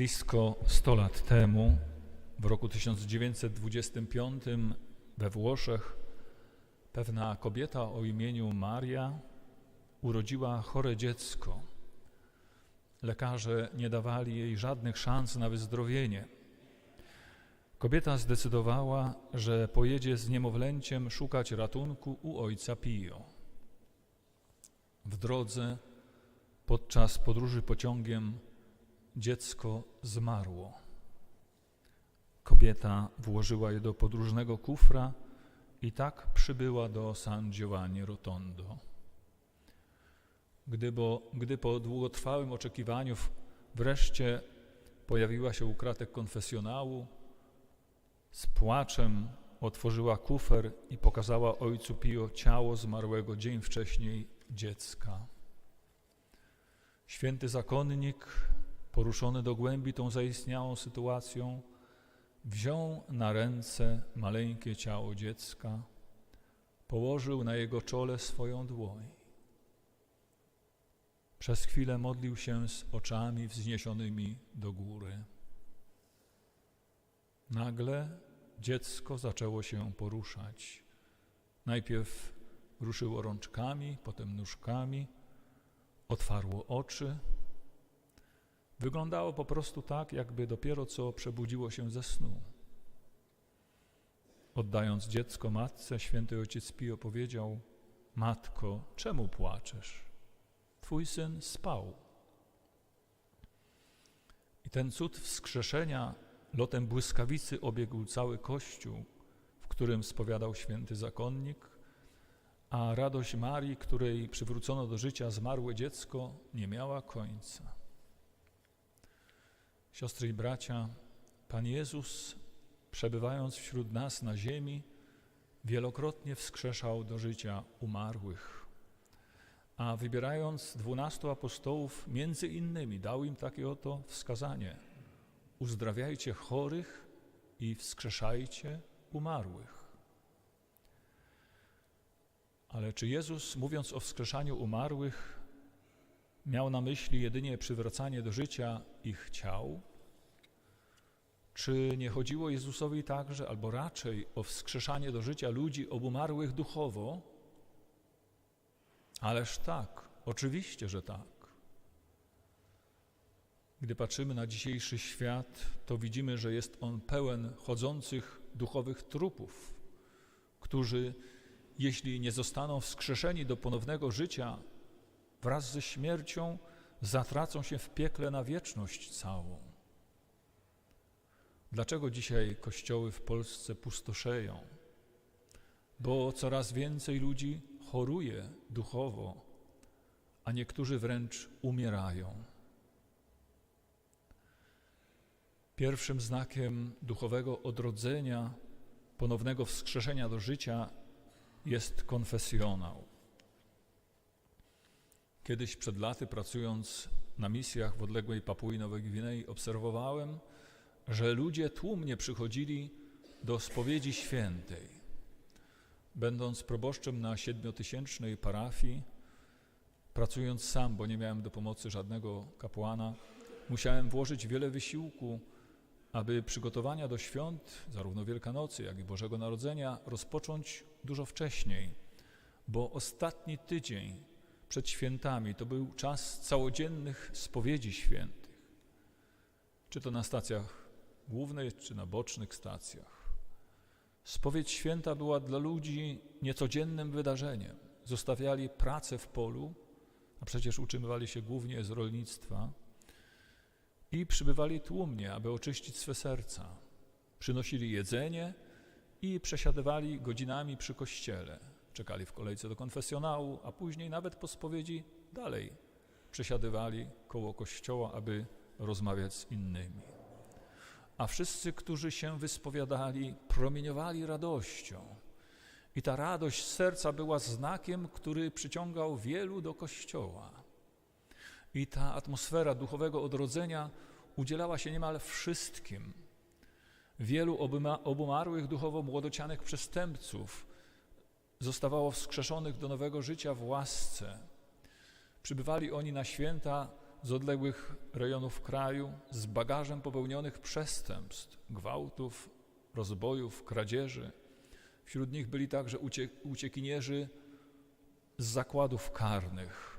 Blisko 100 lat temu, w roku 1925 we Włoszech, pewna kobieta o imieniu Maria urodziła chore dziecko. Lekarze nie dawali jej żadnych szans na wyzdrowienie. Kobieta zdecydowała, że pojedzie z niemowlęciem szukać ratunku u ojca Pio. W drodze, podczas podróży pociągiem, dziecko zmarło. Kobieta włożyła je do podróżnego kufra i tak przybyła do San Giovanni Rotondo. Gdy, bo, gdy po długotrwałym oczekiwaniu wreszcie pojawiła się u kratek konfesjonału, z płaczem otworzyła kufer i pokazała ojcu Pio ciało zmarłego dzień wcześniej dziecka. Święty zakonnik, poruszony do głębi tą zaistniałą sytuacją, wziął na ręce maleńkie ciało dziecka, położył na jego czole swoją dłoń. Przez chwilę modlił się z oczami wzniesionymi do góry. Nagle dziecko zaczęło się poruszać. Najpierw ruszyło rączkami, potem nóżkami, otwarło oczy. Wyglądało po prostu tak, jakby dopiero co przebudziło się ze snu. Oddając dziecko matce, święty ojciec Pio powiedział: Matko, czemu płaczesz? Twój syn spał. I ten cud wskrzeszenia lotem błyskawicy obiegł cały kościół, w którym spowiadał święty zakonnik, a radość Marii, której przywrócono do życia zmarłe dziecko, nie miała końca. Siostry i bracia, Pan Jezus, przebywając wśród nas na ziemi, wielokrotnie wskrzeszał do życia umarłych. A wybierając dwunastu apostołów, między innymi dał im takie oto wskazanie: uzdrawiajcie chorych i wskrzeszajcie umarłych. Ale czy Jezus, mówiąc o wskrzeszaniu umarłych, miał na myśli jedynie przywracanie do życia ich ciał? Czy nie chodziło Jezusowi także, albo raczej o wskrzeszanie do życia ludzi obumarłych duchowo? Ależ tak, oczywiście, że tak. Gdy patrzymy na dzisiejszy świat, to widzimy, że jest on pełen chodzących duchowych trupów, którzy, jeśli nie zostaną wskrzeszeni do ponownego życia, wraz ze śmiercią zatracą się w piekle na wieczność całą. Dlaczego dzisiaj kościoły w Polsce pustoszeją? Bo coraz więcej ludzi choruje duchowo, a niektórzy wręcz umierają. Pierwszym znakiem duchowego odrodzenia, ponownego wskrzeszenia do życia jest konfesjonał. Kiedyś przed laty, pracując na misjach w odległej Papui Nowej Gwinei, obserwowałem, że ludzie tłumnie przychodzili do spowiedzi świętej. Będąc proboszczem na siedmiotysięcznej parafii, pracując sam, bo nie miałem do pomocy żadnego kapłana, musiałem włożyć wiele wysiłku, aby przygotowania do świąt, zarówno Wielkanocy, jak i Bożego Narodzenia, rozpocząć dużo wcześniej, bo ostatni tydzień przed świętami to był czas całodziennych spowiedzi świętych, czy to na stacjach głównej, czy na bocznych stacjach. Spowiedź święta była dla ludzi niecodziennym wydarzeniem. Zostawiali pracę w polu, a przecież utrzymywali się głównie z rolnictwa, i przybywali tłumnie, aby oczyścić swe serca. Przynosili jedzenie i przesiadywali godzinami przy kościele. Czekali w kolejce do konfesjonału, a później nawet po spowiedzi dalej przesiadywali koło kościoła, aby rozmawiać z innymi. A wszyscy, którzy się wyspowiadali, promieniowali radością. I ta radość serca była znakiem, który przyciągał wielu do kościoła. I ta atmosfera duchowego odrodzenia udzielała się niemal wszystkim. Wielu obumarłych duchowo młodocianych przestępców zostawało wskrzeszonych do nowego życia w łasce. Przybywali oni na święta z odległych rejonów kraju z bagażem popełnionych przestępstw, gwałtów, rozbojów, kradzieży. Wśród nich byli także uciekinierzy z zakładów karnych.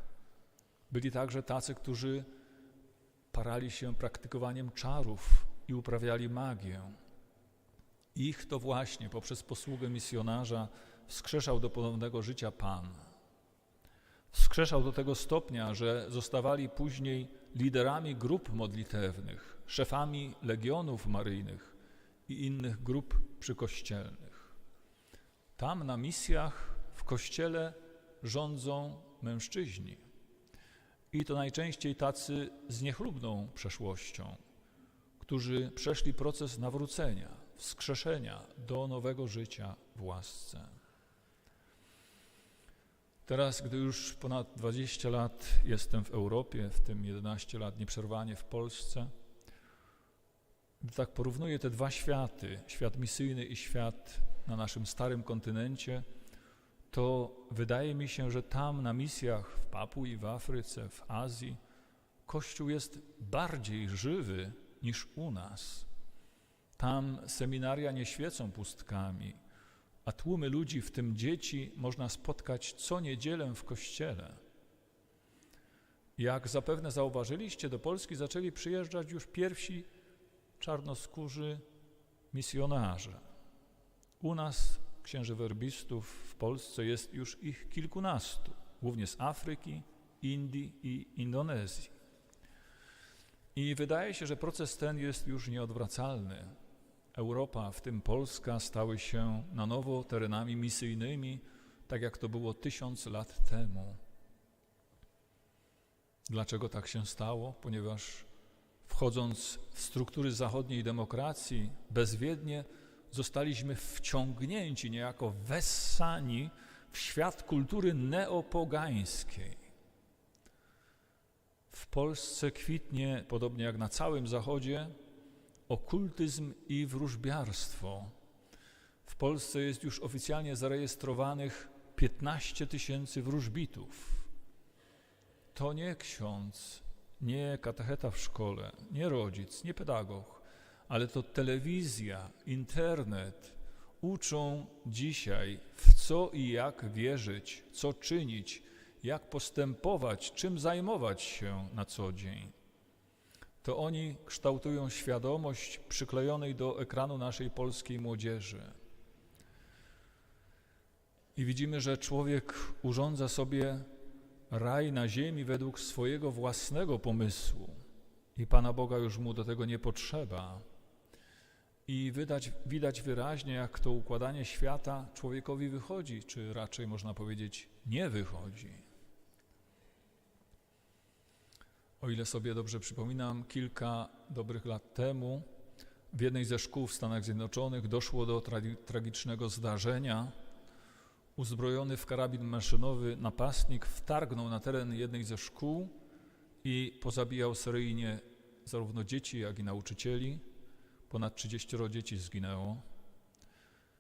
Byli także tacy, którzy parali się praktykowaniem czarów i uprawiali magię. Ich to właśnie poprzez posługę misjonarza wskrzeszał do ponownego życia Pan. Wskrzeszał do tego stopnia, że zostawali później liderami grup modlitewnych, szefami legionów maryjnych i innych grup przykościelnych. Tam na misjach w kościele rządzą mężczyźni. I to najczęściej tacy z niechlubną przeszłością, którzy przeszli proces nawrócenia, wskrzeszenia do nowego życia w łasce. Teraz, gdy już ponad 20 lat jestem w Europie, w tym 11 lat nieprzerwanie w Polsce, gdy tak porównuję te dwa światy, świat misyjny i świat na naszym starym kontynencie, to wydaje mi się, że tam na misjach w Papui, w Afryce, w Azji, Kościół jest bardziej żywy niż u nas. Tam seminaria nie świecą pustkami, a tłumy ludzi, w tym dzieci, można spotkać co niedzielę w kościele. Jak zapewne zauważyliście, do Polski zaczęli przyjeżdżać już pierwsi czarnoskórzy misjonarze. U nas księży werbistów w Polsce jest już ich kilkunastu, głównie z Afryki, Indii i Indonezji. I wydaje się, że proces ten jest już nieodwracalny. Europa, w tym Polska, stały się na nowo terenami misyjnymi, tak jak to było tysiąc lat temu. Dlaczego tak się stało? Ponieważ wchodząc w struktury zachodniej demokracji, bezwiednie zostaliśmy wciągnięci, niejako wessani w świat kultury neopogańskiej. W Polsce kwitnie, podobnie jak na całym Zachodzie, okultyzm i wróżbiarstwo. W Polsce jest już oficjalnie zarejestrowanych 15 tysięcy wróżbitów. To nie ksiądz, nie katecheta w szkole, nie rodzic, nie pedagog, ale to telewizja, internet uczą dzisiaj, w co i jak wierzyć, co czynić, jak postępować, czym zajmować się na co dzień. To oni kształtują świadomość przyklejonej do ekranu naszej polskiej młodzieży. I widzimy, że człowiek urządza sobie raj na ziemi według swojego własnego pomysłu i Pana Boga już mu do tego nie potrzeba. I widać, widać wyraźnie, jak to układanie świata człowiekowi wychodzi, czy raczej można powiedzieć nie wychodzi. O ile sobie dobrze przypominam, kilka dobrych lat temu w jednej ze szkół w Stanach Zjednoczonych doszło do tragicznego zdarzenia. Uzbrojony w karabin maszynowy napastnik wtargnął na teren jednej ze szkół i pozabijał seryjnie zarówno dzieci, jak i nauczycieli. Ponad 30 dzieci zginęło,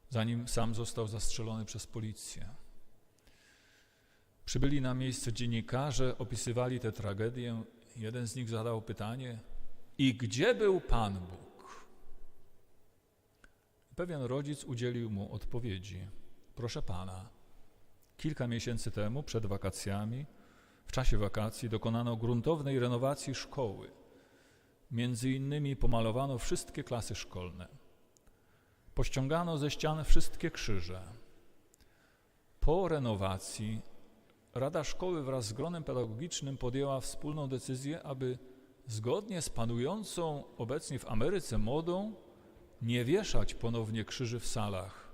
zanim sam został zastrzelony przez policję. Przybyli na miejsce dziennikarze, opisywali tę tragedię. Jeden z nich zadał pytanie: I gdzie był Pan Bóg? Pewien rodzic udzielił mu odpowiedzi: Proszę pana, kilka miesięcy temu, przed wakacjami, w czasie wakacji dokonano gruntownej renowacji szkoły. Między innymi pomalowano wszystkie klasy szkolne. Pościągano ze ścian wszystkie krzyże. Po renowacji Rada Szkoły wraz z gronem pedagogicznym podjęła wspólną decyzję, aby zgodnie z panującą obecnie w Ameryce modą nie wieszać ponownie krzyży w salach,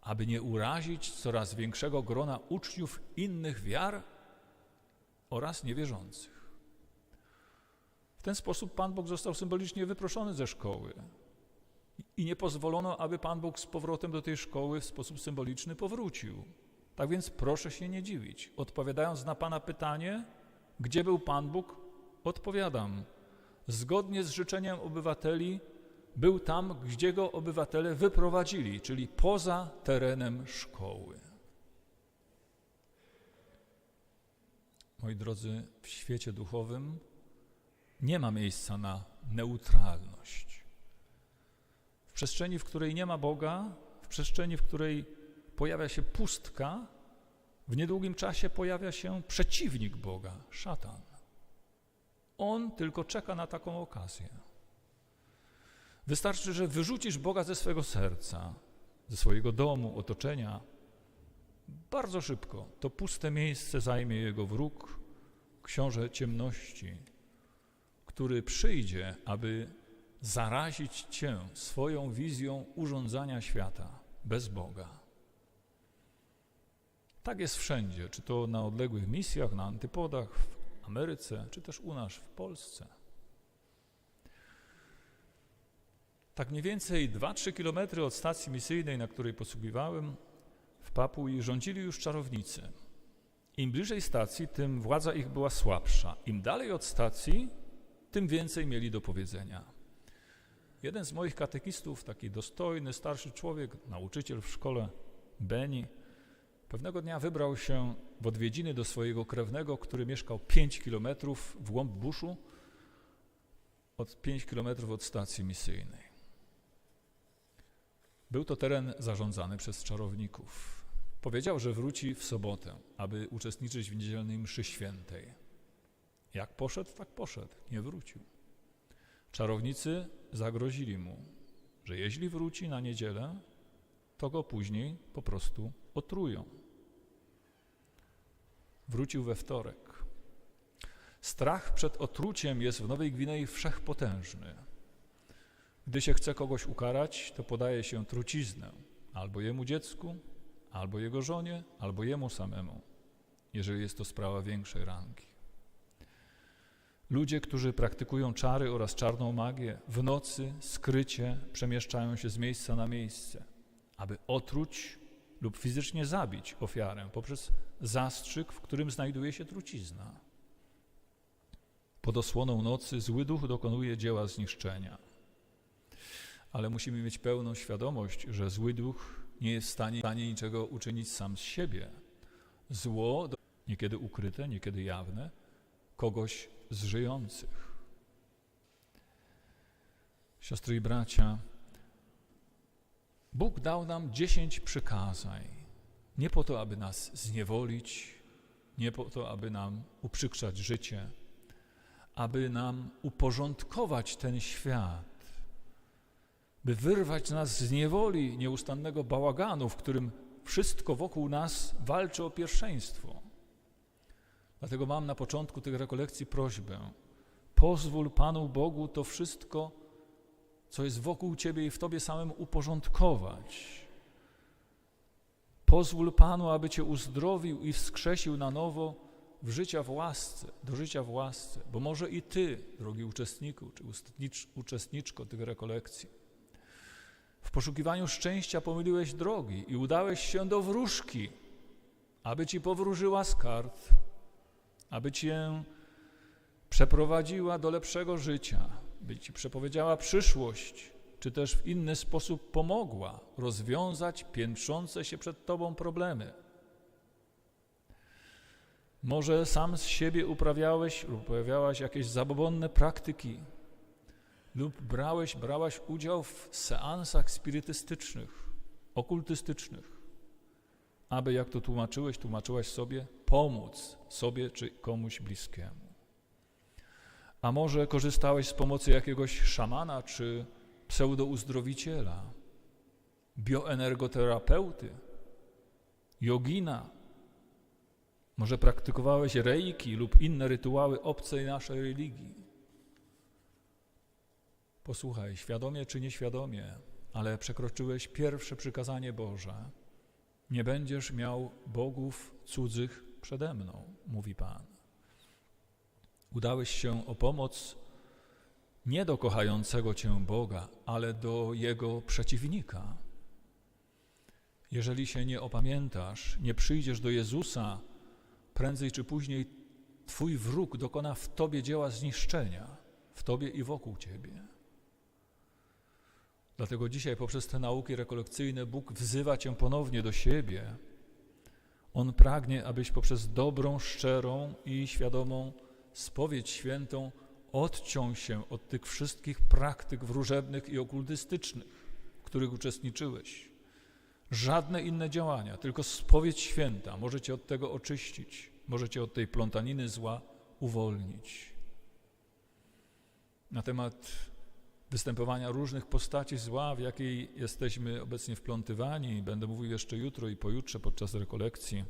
aby nie urazić coraz większego grona uczniów innych wiar oraz niewierzących. W ten sposób Pan Bóg został symbolicznie wyproszony ze szkoły i nie pozwolono, aby Pan Bóg z powrotem do tej szkoły w sposób symboliczny powrócił. Tak więc proszę się nie dziwić. Odpowiadając na Pana pytanie, gdzie był Pan Bóg, odpowiadam. Zgodnie z życzeniem obywateli, był tam, gdzie go obywatele wyprowadzili, czyli poza terenem szkoły. Moi drodzy, w świecie duchowym Nie ma miejsca na neutralność. W przestrzeni, w której nie ma Boga, w przestrzeni, w której pojawia się pustka, w niedługim czasie pojawia się przeciwnik Boga, szatan. On tylko czeka na taką okazję. Wystarczy, że wyrzucisz Boga ze swego serca, ze swojego domu, otoczenia. Bardzo szybko to puste miejsce zajmie jego wróg, książę ciemności, który przyjdzie, aby zarazić cię swoją wizją urządzania świata bez Boga. Tak jest wszędzie, czy to na odległych misjach, na antypodach, w Ameryce, czy też u nas w Polsce. Tak mniej więcej 2-3 kilometry od stacji misyjnej, na której posługiwałem, w Papui rządzili już czarownicy. Im bliżej stacji, tym władza ich była słabsza. Im dalej od stacji, tym więcej mieli do powiedzenia. Jeden z moich katechistów, taki dostojny, starszy człowiek, nauczyciel w szkole, Beni, pewnego dnia wybrał się w odwiedziny do swojego krewnego, który mieszkał 5 kilometrów w głąb buszu, od 5 kilometrów od stacji misyjnej. Był to teren zarządzany przez czarowników. Powiedział, że wróci w sobotę, aby uczestniczyć w niedzielnej mszy świętej. Jak poszedł, tak poszedł, nie wrócił. Czarownicy zagrozili mu, że jeśli wróci na niedzielę, to go później po prostu otrują. Wrócił we wtorek. Strach przed otruciem jest w Nowej Gwinei wszechpotężny. Gdy się chce kogoś ukarać, to podaje się truciznę albo jemu dziecku, albo jego żonie, albo jemu samemu, jeżeli jest to sprawa większej rangi. Ludzie, którzy praktykują czary oraz czarną magię, w nocy skrycie przemieszczają się z miejsca na miejsce, aby otruć lub fizycznie zabić ofiarę poprzez zastrzyk, w którym znajduje się trucizna. Pod osłoną nocy zły duch dokonuje dzieła zniszczenia. Ale musimy mieć pełną świadomość, że zły duch nie jest w stanie, niczego uczynić sam z siebie. Zło, niekiedy ukryte, niekiedy jawne, kogoś z żyjących. Siostry i bracia, Bóg dał nam dziesięć przykazań. Nie po to, aby nas zniewolić, nie po to, aby nam uprzykrzać życie, aby nam uporządkować ten świat, by wyrwać nas z niewoli nieustannego bałaganu, w którym wszystko wokół nas walczy o pierwszeństwo. Dlatego mam na początku tych rekolekcji prośbę: pozwól Panu Bogu to wszystko, co jest wokół Ciebie i w Tobie samym uporządkować. Pozwól Panu, aby Cię uzdrowił i wskrzesił na nowo w życia w łasce, do życia w łasce, bo może i Ty, drogi uczestniku, czy uczestniczko tych rekolekcji, w poszukiwaniu szczęścia pomyliłeś drogi i udałeś się do wróżki, aby Ci powróżyła z kart, aby Cię przeprowadziła do lepszego życia, by Ci przepowiedziała przyszłość, czy też w inny sposób pomogła rozwiązać piętrzące się przed Tobą problemy. Może sam z siebie uprawiałeś lub uprawiałaś jakieś zabobonne praktyki, lub brałeś, brałaś udział w seansach spirytystycznych, okultystycznych, aby, jak to tłumaczyłeś, tłumaczyłaś sobie, pomóc sobie czy komuś bliskiemu. A może korzystałeś z pomocy jakiegoś szamana czy pseudouzdrowiciela, bioenergoterapeuty, jogina. Może praktykowałeś reiki lub inne rytuały obcej naszej religii. Posłuchaj, świadomie czy nieświadomie, ale przekroczyłeś pierwsze przykazanie Boże. Nie będziesz miał bogów cudzych przede mną, mówi Pan. Udałeś się o pomoc nie do kochającego Cię Boga, ale do Jego przeciwnika. Jeżeli się nie opamiętasz, nie przyjdziesz do Jezusa, prędzej czy później Twój wróg dokona w Tobie dzieła zniszczenia, w Tobie i wokół Ciebie. Dlatego dzisiaj poprzez te nauki rekolekcyjne Bóg wzywa Cię ponownie do siebie. On pragnie, abyś poprzez dobrą, szczerą i świadomą spowiedź świętą odciął się od tych wszystkich praktyk wróżebnych i okultystycznych, w których uczestniczyłeś. Żadne inne działania, tylko spowiedź święta może cię od tego oczyścić, może cię od tej plątaniny zła uwolnić. Na temat występowania różnych postaci zła, w jakiej jesteśmy obecnie wplątywani, będę mówił jeszcze jutro i pojutrze podczas rekolekcji.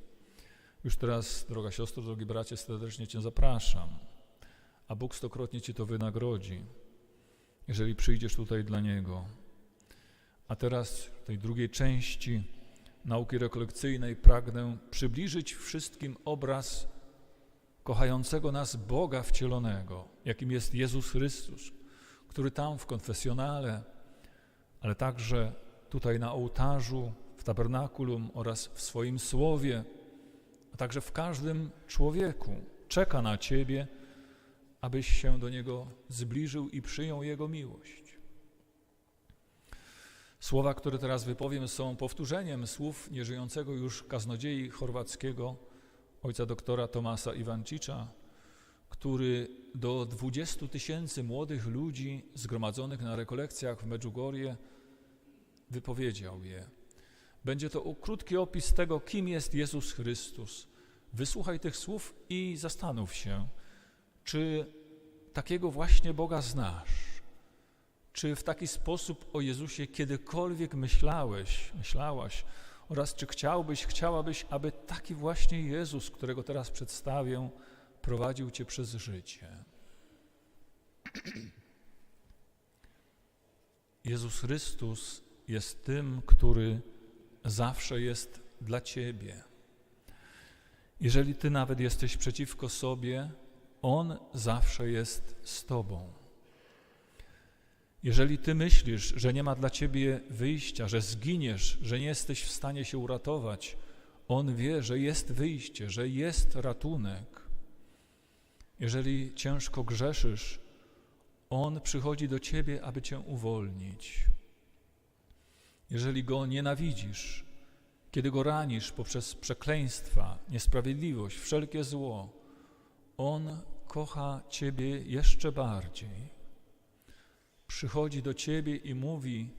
Już teraz, droga siostro, drogi bracie, serdecznie Cię zapraszam, a Bóg stokrotnie Ci to wynagrodzi, jeżeli przyjdziesz tutaj dla Niego. A teraz w tej drugiej części nauki rekolekcyjnej pragnę przybliżyć wszystkim obraz kochającego nas Boga wcielonego, jakim jest Jezus Chrystus, który tam w konfesjonale, ale także tutaj na ołtarzu, w tabernakulum oraz w swoim słowie, a także w każdym człowieku czeka na Ciebie, abyś się do Niego zbliżył i przyjął Jego miłość. Słowa, które teraz wypowiem, są powtórzeniem słów nieżyjącego już kaznodziei chorwackiego, ojca doktora Tomasa Iwancicza, który do 20 tysięcy młodych ludzi zgromadzonych na rekolekcjach w Medjugorje wypowiedział je. Będzie to krótki opis tego, kim jest Jezus Chrystus. Wysłuchaj tych słów i zastanów się, czy takiego właśnie Boga znasz. Czy w taki sposób o Jezusie kiedykolwiek myślałeś, myślałaś, oraz czy chciałbyś, chciałabyś, aby taki właśnie Jezus, którego teraz przedstawię, prowadził Cię przez życie. Jezus Chrystus jest tym, który zawsze jest dla Ciebie. Jeżeli Ty nawet jesteś przeciwko sobie, On zawsze jest z Tobą. Jeżeli Ty myślisz, że nie ma dla Ciebie wyjścia, że zginiesz, że nie jesteś w stanie się uratować, On wie, że jest wyjście, że jest ratunek. Jeżeli ciężko grzeszysz, On przychodzi do Ciebie, aby Cię uwolnić. Jeżeli Go nienawidzisz, kiedy Go ranisz poprzez przekleństwa, niesprawiedliwość, wszelkie zło, On kocha Ciebie jeszcze bardziej. Przychodzi do Ciebie i mówi,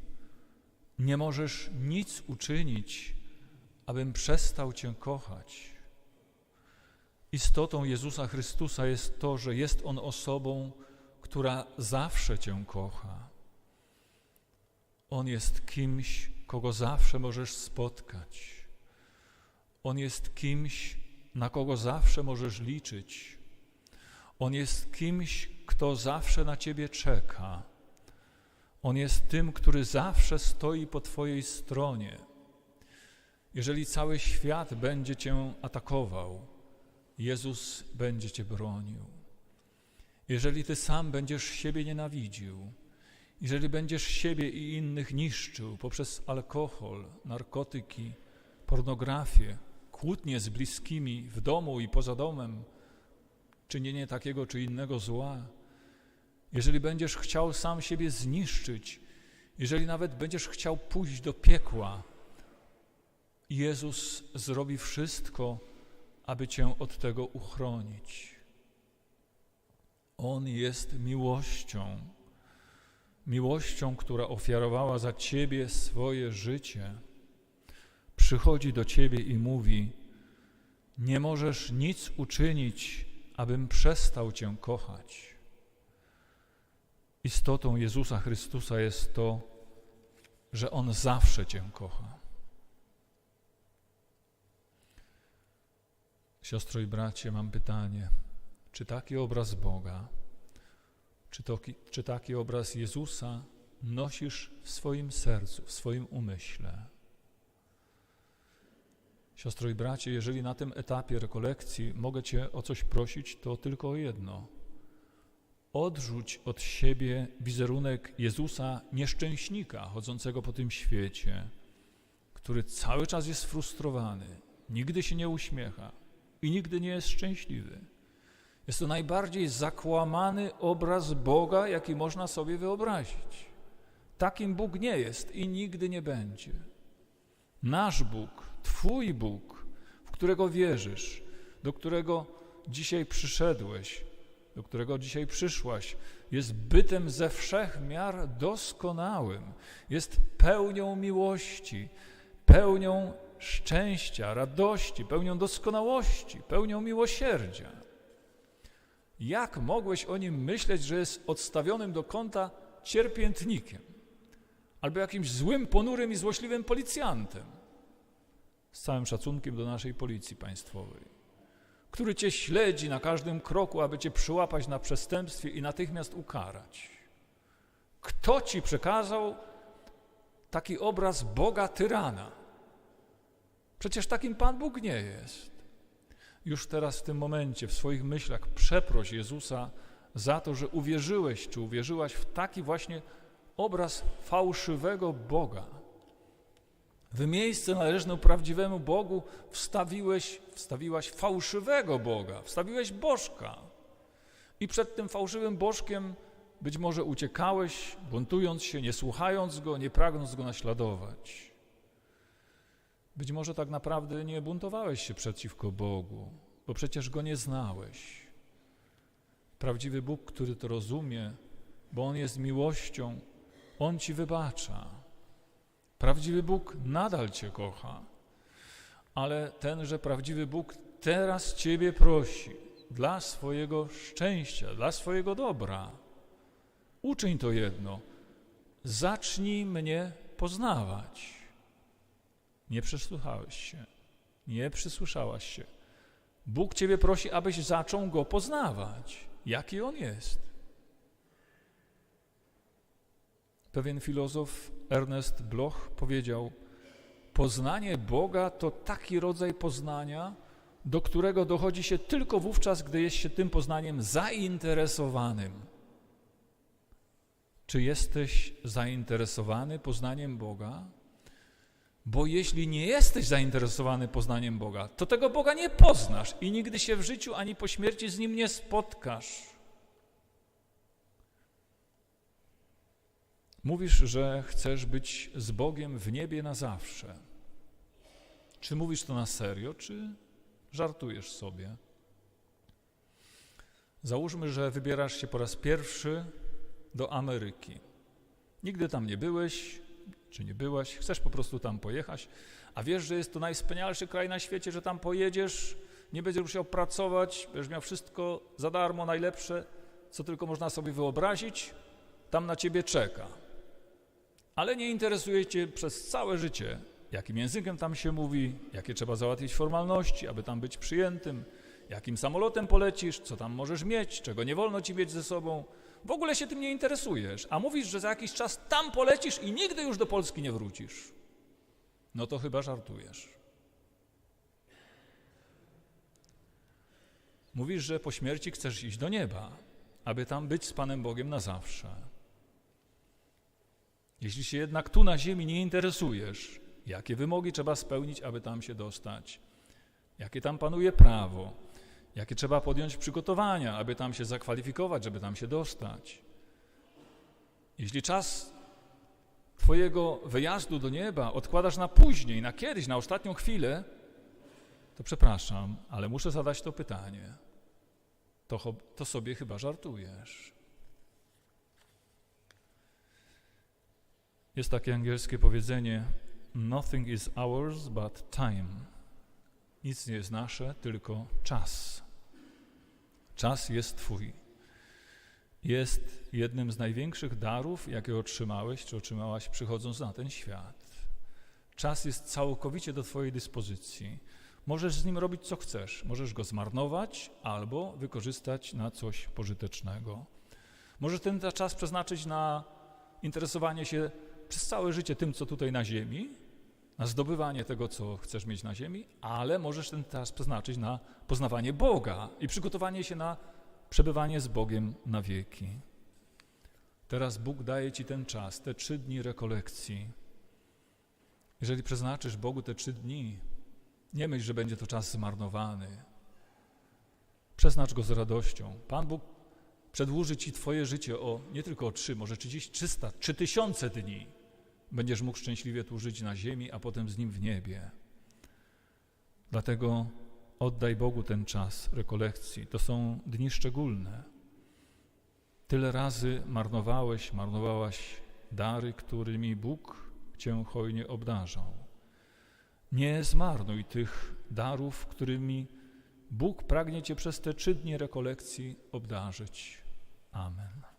nie możesz nic uczynić, abym przestał Cię kochać. Istotą Jezusa Chrystusa jest to, że jest On osobą, która zawsze Cię kocha. On jest kimś, kogo zawsze możesz spotkać. On jest kimś, na kogo zawsze możesz liczyć. On jest kimś, kto zawsze na Ciebie czeka. On jest tym, który zawsze stoi po Twojej stronie. Jeżeli cały świat będzie Cię atakował, Jezus będzie Cię bronił. Jeżeli Ty sam będziesz siebie nienawidził, jeżeli będziesz siebie i innych niszczył poprzez alkohol, narkotyki, pornografię, kłótnie z bliskimi w domu i poza domem, czynienie takiego czy innego zła, jeżeli będziesz chciał sam siebie zniszczyć, jeżeli nawet będziesz chciał pójść do piekła, Jezus zrobi wszystko, aby Cię od tego uchronić. On jest miłością, miłością, która ofiarowała za Ciebie swoje życie. Przychodzi do Ciebie i mówi: Nie możesz nic uczynić, abym przestał Cię kochać. Istotą Jezusa Chrystusa jest to, że On zawsze Cię kocha. Siostro i bracie, mam pytanie. Czy taki obraz Boga, czy, to, czy taki obraz Jezusa nosisz w swoim sercu, w swoim umyśle? Siostro i bracie, jeżeli na tym etapie rekolekcji mogę Cię o coś prosić, to tylko o jedno. Odrzuć od siebie wizerunek Jezusa nieszczęśnika chodzącego po tym świecie, który cały czas jest frustrowany, nigdy się nie uśmiecha, i nigdy nie jest szczęśliwy. Jest to najbardziej zakłamany obraz Boga, jaki można sobie wyobrazić. Takim Bóg nie jest i nigdy nie będzie. Nasz Bóg, Twój Bóg, w którego wierzysz, do którego dzisiaj przyszedłeś, do którego dzisiaj przyszłaś, jest bytem ze wszech miar doskonałym, jest pełnią miłości, pełnią szczęścia, radości, pełnią doskonałości, pełnią miłosierdzia. Jak mogłeś o nim myśleć, że jest odstawionym do kąta cierpiętnikiem albo jakimś złym, ponurym i złośliwym policjantem? Z całym szacunkiem do naszej policji państwowej który cię śledzi na każdym kroku, aby cię przyłapać na przestępstwie i natychmiast ukarać. Kto ci przekazał taki obraz Boga tyrana? Przecież takim Pan Bóg nie jest. Już teraz w tym momencie w swoich myślach przeproś Jezusa za to, że uwierzyłeś czy uwierzyłaś w taki właśnie obraz fałszywego Boga. W miejsce należne prawdziwemu Bogu wstawiłeś, wstawiłaś fałszywego Boga, wstawiłeś Bożka. I przed tym fałszywym Bożkiem być może uciekałeś, buntując się, nie słuchając Go, nie pragnąc Go naśladować. Być może tak naprawdę nie buntowałeś się przeciwko Bogu, bo przecież Go nie znałeś. Prawdziwy Bóg, który to rozumie, bo On jest miłością, On Ci wybacza. Prawdziwy Bóg nadal Cię kocha, ale tenże prawdziwy Bóg teraz Ciebie prosi dla swojego szczęścia, dla swojego dobra. Uczyń to jedno. Zacznij mnie poznawać. Nie przysłuchałeś się, nie przysłyszałaś się. Bóg Ciebie prosi, abyś zaczął Go poznawać, jaki On jest. Pewien filozof Ernest Bloch powiedział: Poznanie Boga to taki rodzaj poznania, do którego dochodzi się tylko wówczas, gdy jest się tym poznaniem zainteresowanym. Czy jesteś zainteresowany poznaniem Boga? Bo jeśli nie jesteś zainteresowany poznaniem Boga, to tego Boga nie poznasz i nigdy się w życiu ani po śmierci z nim nie spotkasz. Mówisz, że chcesz być z Bogiem w niebie na zawsze. Czy mówisz to na serio, czy żartujesz sobie? Załóżmy, że wybierasz się po raz pierwszy do Ameryki. Nigdy tam nie byłeś, czy nie byłaś, chcesz po prostu tam pojechać, a wiesz, że jest to najwspanialszy kraj na świecie, że tam pojedziesz, nie będziesz musiał pracować, będziesz miał wszystko za darmo, najlepsze, co tylko można sobie wyobrazić, tam na ciebie czeka ale nie interesuje Cię przez całe życie, jakim językiem tam się mówi, jakie trzeba załatwić formalności, aby tam być przyjętym, jakim samolotem polecisz, co tam możesz mieć, czego nie wolno Ci mieć ze sobą. W ogóle się tym nie interesujesz, a mówisz, że za jakiś czas tam polecisz i nigdy już do Polski nie wrócisz. No to chyba żartujesz. Mówisz, że po śmierci chcesz iść do nieba, aby tam być z Panem Bogiem na zawsze. Jeśli się jednak tu na ziemi nie interesujesz, jakie wymogi trzeba spełnić, aby tam się dostać, jakie tam panuje prawo, jakie trzeba podjąć przygotowania, aby tam się zakwalifikować, żeby tam się dostać. Jeśli czas Twojego wyjazdu do nieba odkładasz na później, na kiedyś, na ostatnią chwilę, to przepraszam, ale muszę zadać to pytanie. To, to sobie chyba żartujesz. Jest takie angielskie powiedzenie: Nothing is ours but time. Nic nie jest nasze, tylko czas. Czas jest Twój. Jest jednym z największych darów, jakie otrzymałeś czy otrzymałaś przychodząc na ten świat. Czas jest całkowicie do Twojej dyspozycji. Możesz z nim robić co chcesz. Możesz go zmarnować albo wykorzystać na coś pożytecznego. Możesz ten czas przeznaczyć na interesowanie się przez całe życie tym, co tutaj na ziemi, na zdobywanie tego, co chcesz mieć na ziemi, ale możesz ten czas przeznaczyć na poznawanie Boga i przygotowanie się na przebywanie z Bogiem na wieki. Teraz Bóg daje Ci ten czas, te trzy dni rekolekcji. Jeżeli przeznaczysz Bogu te trzy dni, nie myśl, że będzie to czas zmarnowany. Przeznacz go z radością. Pan Bóg przedłuży Ci Twoje życie o nie tylko o trzy, może 30, 300, 3000 dni. Będziesz mógł szczęśliwie tu żyć na ziemi, a potem z Nim w niebie. Dlatego oddaj Bogu ten czas rekolekcji. To są dni szczególne. Tyle razy marnowałeś, marnowałaś dary, którymi Bóg Cię hojnie obdarzał. Nie zmarnuj tych darów, którymi Bóg pragnie Cię przez te trzy dni rekolekcji obdarzyć. Amen.